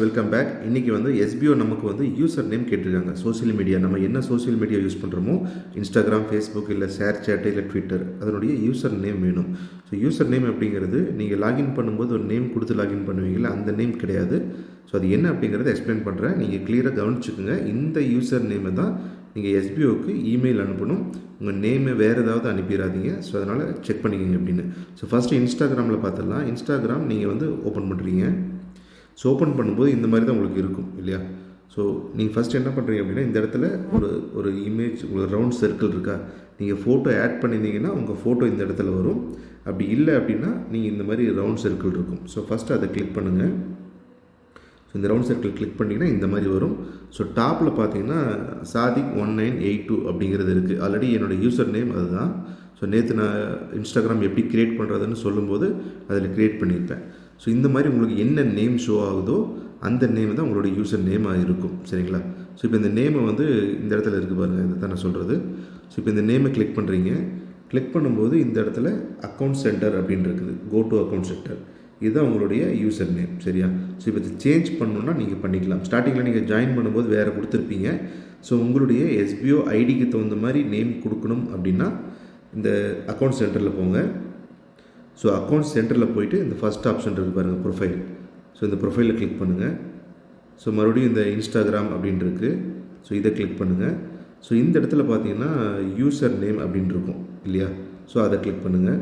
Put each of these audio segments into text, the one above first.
Welcome back இன்றைக்கி வந்து SPO நமக்கு வந்து யூசர் நேம் கேட்டிருக்காங்க. சோஷியல் மீடியா நம்ம என்ன சோஷியல் மீடியா யூஸ் பண்ணுறோமோ இன்ஸ்டாகிராம் ஃபேஸ்புக் இல்லை ஷேர் சேட் இல்லை ட்விட்டர் அதனுடைய யூசர் நேம் வேணும். ஸோ யூசர் நேம் அப்படிங்கிறது நீங்கள் லாகின் பண்ணும்போது ஒரு நேம் கொடுத்து லாகின் பண்ணுவீங்களா அந்த நேம் கிடையாது. ஸோ அது என்ன அப்படிங்கிறத எக்ஸ்பிளைன் பண்ணுறேன் நீங்கள் கிளியராக கவனிச்சுக்கோங்க. இந்த யூசர் நேமை தான் நீங்கள் எஸ்பிஓக்கு இமெயில் அனுப்பணும். உங்கள் நேமை வேறு ஏதாவது அனுப்பிடாதீங்க. ஸோ அதனால் செக் பண்ணிக்கோங்க அப்படின்னு. ஸோ ஃபஸ்ட்டு இன்ஸ்டாகிராமில் பார்த்துடலாம். இன்ஸ்டாகிராம் நீங்கள் வந்து ஓப்பன் பண்ணுறீங்க ஸோ ஓப்பன் பண்ணும்போது இந்த மாதிரி தான் உங்களுக்கு இருக்கும் இல்லையா? ஸோ நீங்கள் ஃபஸ்ட் என்ன பண்ணுறீங்க அப்படின்னா இந்த இடத்துல ஒரு ஒரு இமேஜ் உங்களுக்கு ரவுண்ட் சர்க்கிள் இருக்கா? நீங்கள் ஃபோட்டோ ஆட் பண்ணியிருந்தீங்கன்னா உங்கள் ஃபோட்டோ இந்த இடத்துல வரும். அப்படி இல்லை அப்படின்னா நீங்கள் இந்த மாதிரி ரவுண்ட் சர்க்கிள் இருக்கும். ஸோ ஃபஸ்ட்டு அதை கிளிக் பண்ணுங்கள் ஸோ இந்த ரவுண்ட் சர்க்கிள் கிளிக் பண்ணிங்கன்னா இந்த மாதிரி வரும். ஸோ டாப்பில் பார்த்தீங்கன்னா Sadiq one nine eight two அப்படிங்கிறது இருக்குது ஆல்ரெடி என்னோடய யூசர் நேம் அதுதான். ஸோ நேற்று நான் இன்ஸ்டாகிராம் எப்படி க்ரியேட் பண்ணுறதுன்னு சொல்லும்போது அதில் க்ரியேட் பண்ணியிருப்பேன். ஸோ இந்த மாதிரி உங்களுக்கு என்ன நேம் ஷோ ஆகுதோ அந்த நேம் தான் உங்களுடைய யூசர் நேமாக இருக்கும். சரிங்களா? ஸோ இப்போ இந்த நேமை வந்து இந்த இடத்துல இருக்குது பாருங்கள் இதை தான் நான் சொல்கிறது ஸோ இப்போ இந்த நேமை கிளிக் பண்ணுறீங்க கிளிக் பண்ணும்போது இந்த இடத்துல அக்கௌண்ட் சென்டர் அப்படின்னு இருக்குது. கோ டு அக்கௌண்ட் சென்டர் இதுதான் உங்களுடைய யூசர் நேம் சரியா? ஸோ இப்போ இது சேஞ்ச் பண்ணணுன்னா நீங்கள் பண்ணிக்கலாம். ஸ்டார்டிங்கில் நீங்கள் ஜாயின் பண்ணும்போது வேறு கொடுத்துருப்பீங்க. ஸோ உங்களுடைய எஸ்பிஓ ஐடிக்கு தகுந்த மாதிரி நேம் கொடுக்கணும் அப்படின்னா இந்த அக்கௌண்ட் சென்டரில் போங்க. ஸோ அக்கௌண்ட் சென்டரில் போயிட்டு இந்த ஃபஸ்ட் ஆப்ஷன் இருக்குது பாருங்கள் ப்ரொஃபைல் ஸோ இந்த ப்ரொஃபைலில் கிளிக் பண்ணுங்கள் ஸோ மறுபடியும் இந்த இன்ஸ்டாகிராம் அப்படின்ட்டு இருக்குது ஸோ இதை கிளிக் பண்ணுங்கள் ஸோ இந்த இடத்துல பார்த்தீங்கன்னா யூசர் நேம் அப்படின்ட்டு இருக்கும் இல்லையா? ஸோ அதை கிளிக் பண்ணுங்கள்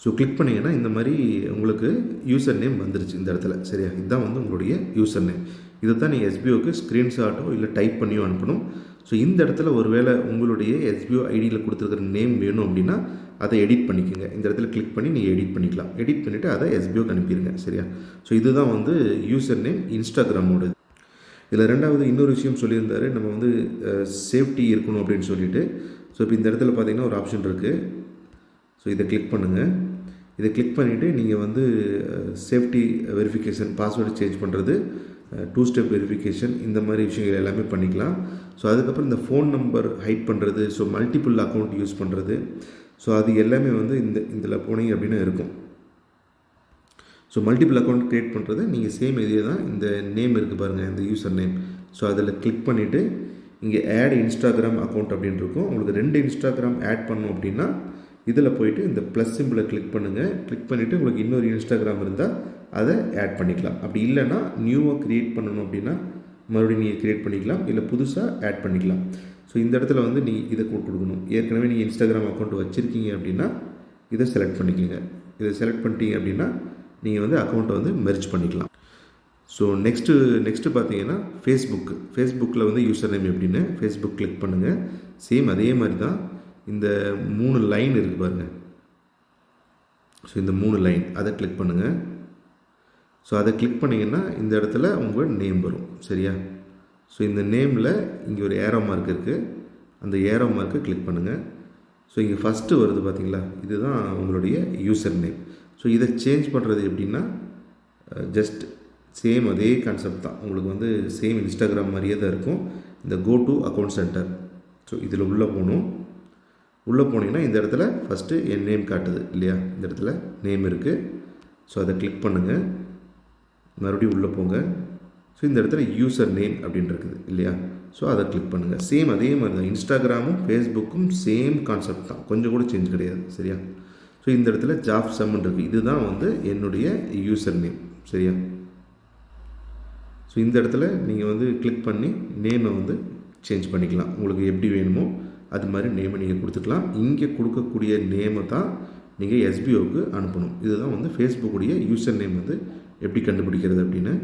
ஸோ கிளிக் பண்ணிங்கன்னா இந்த மாதிரி உங்களுக்கு யூசர் நேம் வந்துருச்சு இந்த இடத்துல சரியா? இதுதான் வந்து உங்களுடைய யூசர் நேம் இதை தான் நீங்கள் எஸ்பிஓக்கு ஸ்க்ரீன்ஷாட்டோ இல்லை டைப் பண்ணியோ அனுப்பணும். ஸோ இந்த இடத்துல ஒருவேளை உங்களுடைய எஸ்பிஓ ஐடியில் கொடுத்துருக்கிற நேம் வேணும் அப்படின்னா அதை எடிட் பண்ணிக்கோங்க. இந்த இடத்துல கிளிக் பண்ணி நீங்கள் எடிட் பண்ணிக்கலாம். எடிட் பண்ணிவிட்டு அதை எஸ்பிஓக்கு அனுப்பிடுங்க சரியா? ஸோ இதுதான் வந்து யூசர் நேம் இன்ஸ்டாகிராமோட இதில் ரெண்டாவது இன்னொரு விஷயம் சொல்லியிருந்தாரு. நம்ம வந்து சேஃப்டி இருக்கணும் அப்படின்னு சொல்லிட்டு. ஸோ இப்போ இந்த இடத்துல பார்த்தீங்கன்னா ஒரு ஆப்ஷன் இருக்குது ஸோ இதை கிளிக் பண்ணுங்கள் இதை கிளிக் பண்ணிவிட்டு நீங்கள் வந்து சேஃப்டி வெரிஃபிகேஷன் பாஸ்வேர்டு சேஞ்ச் பண்ணுறது டூ ஸ்டெப் வெரிஃபிகேஷன் இந்த மாதிரி விஷயங்கள் எல்லாமே பண்ணிக்கலாம். ஸோ அதுக்கப்புறம் இந்த ஃபோன் நம்பர் ஹைட் பண்ணுறது ஸோ மல்டிபிள் அக்கௌண்ட் யூஸ் பண்ணுறது ஸோ அது எல்லாமே வந்து இந்த இதில் போனீங்க அப்படின்னு இருக்கும். ஸோ மல்டிபிள் அக்கௌண்ட் க்ரியேட் பண்ணுறது நீங்கள் சேம் இதே தான் இந்த நேம் இருக்குது பாருங்கள் இந்த யூசர் நேம் ஸோ அதில் கிளிக் பண்ணிவிட்டு இங்கே ஆட் இன்ஸ்டாகிராம் அக்கௌண்ட் அப்படின்னு இருக்கும். உங்களுக்கு ரெண்டு இன்ஸ்டாகிராம் ஆட் பண்ணோம் அப்படின்னா இதில் போயிட்டு இந்த ப்ளஸ் சிம்பிளை கிளிக் பண்ணுங்கள் கிளிக் பண்ணிவிட்டு உங்களுக்கு இன்னொரு இன்ஸ்டாகிராம் இருந்தால் அதை ஆட் பண்ணிக்கலாம். அப்படி இல்லைன்னா நியூவாக க்ரியேட் பண்ணணும் அப்படின்னா மறுபடியும் நீங்கள் க்ரியேட் பண்ணிக்கலாம். இல்லை புதுசாக ஆட் பண்ணிக்கலாம். ஸோ இந்த இடத்துல வந்து நீ இதை கொடுக்கணும். ஏற்கனவே நீங்கள் இன்ஸ்டாகிராம் அக்கௌண்ட் வச்சுருக்கீங்க அப்படின்னா இதை செலக்ட் பண்ணிக்கோங்க. இதை செலக்ட் பண்ணிட்டீங்க அப்படின்னா நீங்கள் வந்து அக்கௌண்ட்டை வந்து மெர்ஜ் பண்ணிக்கலாம். ஸோ நெக்ஸ்ட்டு நெக்ஸ்ட்டு பார்த்தீங்கன்னா ஃபேஸ்புக்கு ஃபேஸ்புக்கில் வந்து யூசர் நேம் எப்படின்னு ஃபேஸ்புக் கிளிக் பண்ணுங்கள் சேம் அதே மாதிரி தான் இந்த மூணு லைன் இருக்குது பாருங்கள் ஸோ இந்த மூணு லைன் அதை கிளிக் பண்ணுங்கள் ஸோ அதை கிளிக் பண்ணிங்கன்னா இந்த இடத்துல உங்கள் நேம் வரும். சரியா? ஸோ இந்த நேமில் இங்கே ஒரு ஏரோ மார்க் இருக்குது அந்த ஏரோ மார்க்கை கிளிக் பண்ணுங்கள் ஸோ இங்கே ஃபஸ்ட்டு வருது பார்த்தீங்களா இதுதான் உங்களுடைய யூசர் நேம் ஸோ இதை சேஞ்ச் பண்ணுறது எப்படின்னா ஜஸ்ட் சேம் அதே கான்செப்ட் தான். உங்களுக்கு வந்து சேம் இன்ஸ்டாகிராம் மாதிரியே தான் இருக்கும். இந்த go to account centre so இதில் உள்ளே போகணும். உள்ளே போனீங்கன்னா இந்த இடத்துல ஃபஸ்ட்டு என் நேம் காட்டுது இல்லையா? இந்த இடத்துல நேம் இருக்குது ஸோ அதை கிளிக் பண்ணுங்கள் மறுபடியும் உள்ளே போங்க. ஸோ இந்த இடத்துல யூசர் நேம் அப்படின்னு இருக்குது இல்லையா? ஸோ அதை கிளிக் பண்ணுங்கள் சேம் அதே மாதிரி தான். இன்ஸ்டாகிராமும் ஃபேஸ்புக்கும் சேம் கான்செப்ட் தான். கொஞ்சம் கூட சேஞ்ச் கிடையாது சரியா? ஸோ இந்த இடத்துல ஜாப் சம்மன் இருக்குது இதுதான் வந்து என்னுடைய யூசர் நேம் சரியா? ஸோ இந்த இடத்துல நீங்கள் வந்து கிளிக் பண்ணி நேமை வந்து சேஞ்ச் பண்ணிக்கலாம். உங்களுக்கு எப்படி வேணுமோ அது மாதிரி நேமை நீங்கள் கொடுத்துக்கலாம். இங்கே கொடுக்கக்கூடிய நேமை தான் நீங்கள் எஸ்பிஓக்கு அனுப்பணும். இதுதான் வந்து ஃபேஸ்புக்குடைய யூசர் நேம் வந்து எப்படி கண்டுபிடிக்கிறது அப்படின்னு.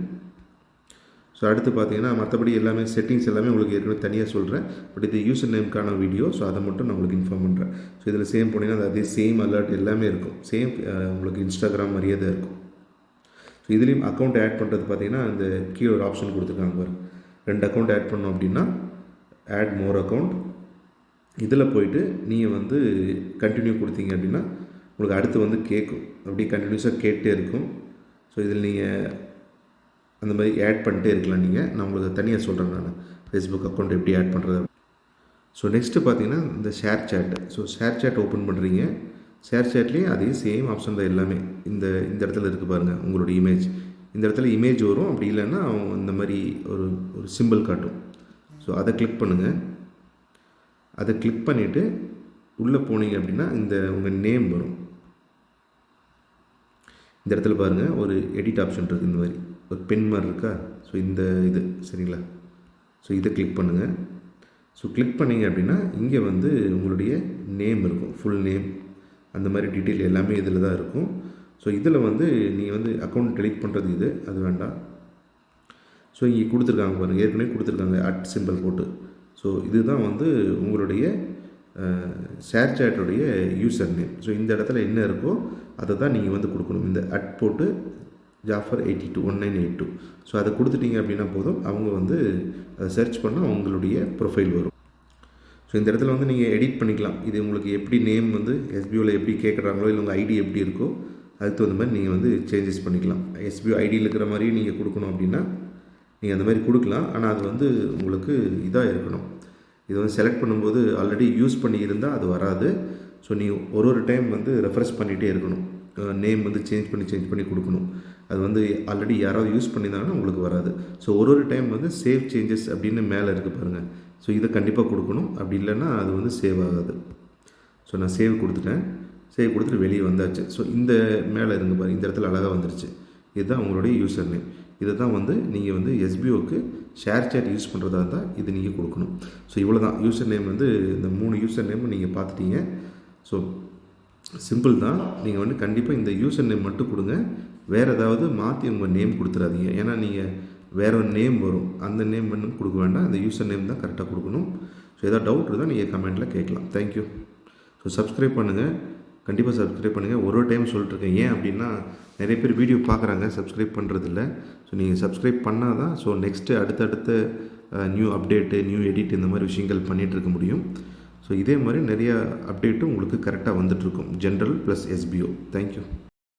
ஸோ அடுத்து பார்த்தீங்கன்னா மற்றபடி எல்லாமே செட்டிங்ஸ் எல்லாமே உங்களுக்கு ஏற்கனவே தனியாக சொல்கிறேன் பட் இது யூசர் நேம்க்கான வீடியோ ஸோ அதை மட்டும் நான் உங்களுக்கு இன்ஃபார்ம் பண்ணுறேன் ஸோ இதில் சேம் போனீங்கன்னா அது அதே சேம் அலர்ட் எல்லாமே இருக்கும். சேம் உங்களுக்கு இன்ஸ்டாகிராம் மாதிரியே தான் இருக்கும். ஸோ இதுலேயும் அக்கௌண்ட் ஆட் பண்ணுறது பார்த்தீங்கன்னா அந்த கீழே ஒரு ஆப்ஷன் கொடுத்துருக்காங்க பாரு. ரெண்டு அக்கௌண்ட் ஆட் பண்ணோம் அப்படின்னா ஆட் மோர் அக்கௌண்ட் இதில் போயிட்டு நீங்கள் வந்து கண்டினியூ கொடுத்தீங்க அப்படின்னா உங்களுக்கு அடுத்து வந்து கேட்கும். அப்படியே கண்டினியூஸாக கேட்டே இருக்கும். ஸோ இதில் நீங்கள் அந்த மாதிரி ஆட் பண்ணிட்டே இருக்கலாம் நீங்கள் நான் உங்களுக்கு தனியாக சொல்கிறேன் நான். ஃபேஸ்புக் அக்கௌண்ட் எப்படி ஆட் பண்ணுறது ஸோ நெக்ஸ்ட்டு பார்த்தீங்கன்னா இந்த share chat so share chat open பண்ணுறீங்க ஷேர் சேட்லேயே அதே சேம் ஆப்ஷன் தான் எல்லாமே. இந்த இந்த இடத்துல இருக்குது பாருங்கள் உங்களோட இமேஜ் இந்த இடத்துல இமேஜ் வரும். அப்படி இல்லைன்னா அவங்க இந்த மாதிரி ஒரு ஒரு சிம்பிள் காட்டும். ஸோ அதை கிளிக் பண்ணுங்கள் அதை கிளிக் பண்ணிவிட்டு உள்ளே போனீங்க அப்படின்னா இந்த உங்கள் நேம் வரும். இந்த இடத்துல பாருங்கள் ஒரு எடிட் ஆப்ஷன் இருக்குது இந்த மாதிரி. ஒரு பென் மாதிரி இருக்கா? ஸோ இந்த இது சரிங்களா? ஸோ இதை கிளிக் பண்ணுங்கள் ஸோ கிளிக் பண்ணீங்க அப்படின்னா இங்கே வந்து உங்களுடைய நேம் இருக்கும். ஃபுல் நேம் அந்த மாதிரி டீட்டெயில் எல்லாமே இதில் தான் இருக்கும். ஸோ இதில் வந்து நீங்கள் வந்து அக்கௌண்ட் டெலிட் பண்ணுறது இது அது வேண்டாம். ஸோ இங்கே கொடுத்துருக்காங்க பாருங்கள் ஏற்கனவே கொடுத்துருக்காங்க அட் சிம்பிள் போட்டு. ஸோ இதுதான் வந்து உங்களுடைய ஷேர் சேட்டுடைய யூசர் நேம் ஸோ இந்த இடத்துல என்ன இருக்கோ அதை தான் நீங்கள் வந்து கொடுக்கணும். இந்த அட் போட்டு Jafar eighty two one nine eight two so அதை கொடுத்துட்டீங்க அப்படின்னா போதும். அவங்க வந்து அதை சர்ச் பண்ணால் உங்களுடைய ப்ரொஃபைல் வரும். ஸோ இந்த இடத்துல வந்து நீங்கள் எடிட் பண்ணிக்கலாம். இது உங்களுக்கு எப்படி நேம் வந்து எஸ்பிஓவில் எப்படி கேட்குறாங்களோ இல்லை உங்கள் ஐடி எப்படி இருக்கோ அதுக்கு தகுந்த மாதிரி நீங்கள் வந்து சேஞ்சஸ் பண்ணிக்கலாம். எஸ்பிஓ ஐடியில் இருக்கிற மாதிரியே நீங்கள் கொடுக்கணும் அப்படின்னா நீங்கள் அந்த மாதிரி கொடுக்கலாம். ஆனால் அது வந்து உங்களுக்கு இதாக இருக்கணும். இது வந்து செலக்ட் பண்ணும்போது ஆல்ரெடி யூஸ் பண்ணி இருந்தால் அது வராது. ஸோ நீ ஒரு ஒரு டைம் வந்து ரெஃப்ரெஷ் பண்ணிகிட்டே இருக்கணும். நேம் வந்து சேஞ்ச் பண்ணி சேஞ்ச் பண்ணி கொடுக்கணும். அது வந்து ஆல்ரெடி யாராவது யூஸ் பண்ணியிருந்தாங்கன்னா உங்களுக்கு வராது. ஸோ ஒரு ஒரு டைம் வந்து சேவ் சேஞ்சஸ் அப்படின்னு மேலே இருக்குது பாருங்கள் ஸோ இதை கண்டிப்பாக கொடுக்கணும். அப்படி இல்லைன்னா அது வந்து சேவ் ஆகாது. ஸோ நான் சேவ் கொடுத்துட்டேன். சேவ் கொடுத்துட்டு வெளியே வந்தாச்சு. ஸோ இந்த மேலே இருங்க பாருங்க. இந்த இடத்துல அழகாக வந்துருச்சு. இதுதான் உங்களுடைய யூசர் நேம் இதை தான் வந்து நீங்கள் வந்து எஸ்பிஓக்கு ஷேர் சேட் யூஸ் பண்ணுறதா இருந்தால் இது நீங்கள் கொடுக்கணும். ஸோ இவ்வளோ தான் யூசர் நேம் வந்து இந்த மூணு யூசர் நேமும் நீங்கள் பார்த்துட்டீங்க. ஸோ சிம்பிள் தான். நீங்கள் வந்து கண்டிப்பாக இந்த யூசர் நேம் மட்டும் கொடுங்க. வேறு ஏதாவது மாற்றி உங்கள் நேம் கொடுத்துறாதீங்க. ஏன்னா நீங்கள் வேறு ஒரு நேம் வரும். அந்த நேம் மட்டும் கொடுக்க வேண்டாம். அந்த யூசர் நேம் தான் கரெக்டாக கொடுக்கணும். ஸோ ஏதாவது டவுட் இருந்தால் நீங்கள் கமெண்ட்டில் கேட்கலாம். தேங்க்யூ ஸோ சப்ஸ்கிரைப் பண்ணுங்கள் கண்டிப்பாக சப்ஸ்கிரைப் பண்ணுங்கள் ஒரு ஒரு டைம் சொல்லிட்டுருக்கேன் ஏன் அப்படின்னா நிறைய பேர் வீடியோ பார்க்குறாங்க. சப்ஸ்கிரைப் பண்ணுறதில்ல ஸோ நீங்கள் சப்ஸ்கிரைப் பண்ணால் தான் ஸோ நெக்ஸ்ட்டு அடுத்தடுத்த நியூ அப்டேட்டு நியூ எடிட் இந்த மாதிரி விஷயங்கள் பண்ணிகிட்டு இருக்க முடியும். ஸோ இதே மாதிரி நிறைய அப்டேட்டும் உங்களுக்கு கரெக்டாக வந்துட்டுருக்கும். General plus SPO thank you